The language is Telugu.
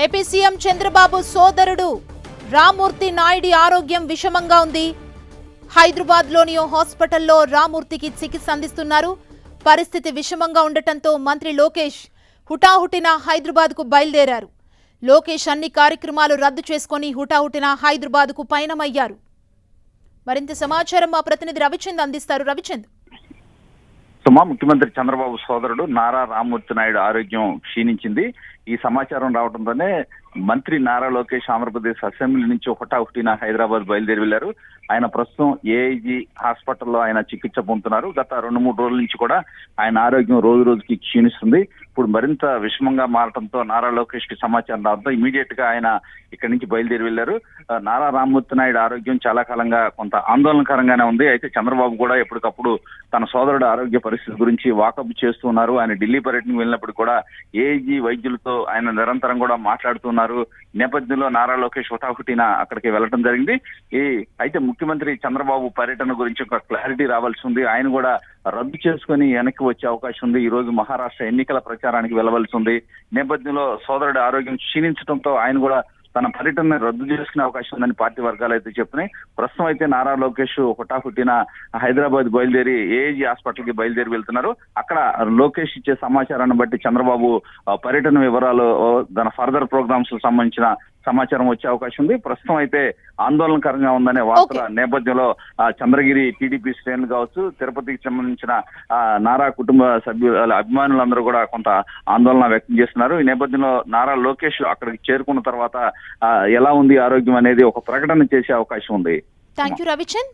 ఏపీ సీఎం చంద్రబాబు సోదరుడు రామూర్తి నాయుడి ఆరోగ్యం విషమంగా ఉంది. హైదరాబాద్లోని ఓ హాస్పిటల్లో రామూర్తికి చికిత్స అందిస్తున్నారు. పరిస్థితి విషమంగా ఉండటంతో మంత్రి లోకేష్ హుటాహుటిన హైదరాబాద్కు బయలుదేరారు. లోకేష్ అన్ని కార్యక్రమాలు రద్దు చేసుకొని హుటాహుటిన హైదరాబాద్కు పయనమయ్యారు. మరింత సమాచారం మా ప్రతినిధి రవిచంద్ అందిస్తారు. రవిచంద్. సుమా ముఖ్యమంత్రి చంద్రబాబు సోదరుడు నారా రామూర్తి నాయుడు ఆరోగ్యం క్షీణించింది. ఈ సమాచారం రావడంతోనే మంత్రి నారా లోకేష్ ఆంధ్రప్రదేశ్ అసెంబ్లీ నుంచి హుటాహుటిన హైదరాబాద్ బయలుదేరి వెళ్ళారు ఆయన ప్రస్తుతం ఏఐజీ హాస్పిటల్లో ఆయన చికిత్స పొందుతున్నారు. గత రెండు మూడు రోజుల నుంచి కూడా ఆయన ఆరోగ్యం రోజు రోజుకి క్షీణిస్తుంది. ఇప్పుడు మరింత విషమంగా మారడంతో నారా లోకేష్కి సమాచారం రావడంతో ఇమీడియట్గా ఆయన ఇక్కడి నుంచి బయలుదేరి వెళ్ళారు నారా రామ్మూర్తి నాయుడు ఆరోగ్యం చాలా కాలంగా కొంత ఆందోళనకరంగానే ఉంది. అయితే చంద్రబాబు కూడా ఎప్పటికప్పుడు తన సోదరుడు ఆరోగ్య పరిస్థితి గురించి వాకప్ చేస్తున్నారు. ఆయన ఢిల్లీ పర్యటనకు వెళ్ళినప్పుడు కూడా ఏఐజీ వైద్యులతో ఆయన నిరంతరం కూడా మాట్లాడుతున్నారు. నేపథ్యంలో నారా లోకేష్ హుటాహుటిన అక్కడికి వెళ్ళడం జరిగింది. ఈ అయితే ముఖ్యమంత్రి చంద్రబాబు పర్యటన గురించి ఒక క్లారిటీ రావాల్సి ఉంది. ఆయన కూడా రద్దు చేసుకుని వెనక్కి వచ్చే అవకాశం ఉంది. ఈ రోజు మహారాష్ట్ర ఎన్నికల ప్రచారానికి వెళ్ళవలసి ఉంది. నేపథ్యంలో సోదరుడి ఆరోగ్యం క్షీణించడంతో ఆయన కూడా తన పర్యటన రద్దు చేసుకునే అవకాశం ఉందని పార్టీ వర్గాలు అయితే చెప్తున్నాయి. ప్రస్తుతం అయితే నారా లోకేష్ హుటాహుటిన హైదరాబాద్ బయలుదేరి ఏఏజీ హాస్పిటల్కి బయలుదేరి వెళ్తున్నారు. అక్కడ లోకేష్ ఇచ్చే సమాచారాన్ని బట్టి చంద్రబాబు పర్యటన వివరాలు తన ఫర్దర్ ప్రోగ్రామ్స్ సంబంధించిన సమాచారం వచ్చే అవకాశం ఉంది. ప్రస్తుతం అయితే ఆందోళనకరంగా ఉందనే వార్తల నేపథ్యంలో చంద్రగిరి టీడీపీ శ్రేణులు కావచ్చు తిరుపతికి సంబంధించిన నారా కుటుంబ సభ్యుల అభిమానులందరూ కూడా కొంత ఆందోళన వ్యక్తం చేస్తున్నారు. ఈ నేపథ్యంలో నారా లోకేష్ అక్కడికి చేరుకున్న తర్వాత ఎలా ఉంది ఆరోగ్యం అనేది ఒక ప్రకటన చేసే అవకాశం ఉంది. Thank you Ravichand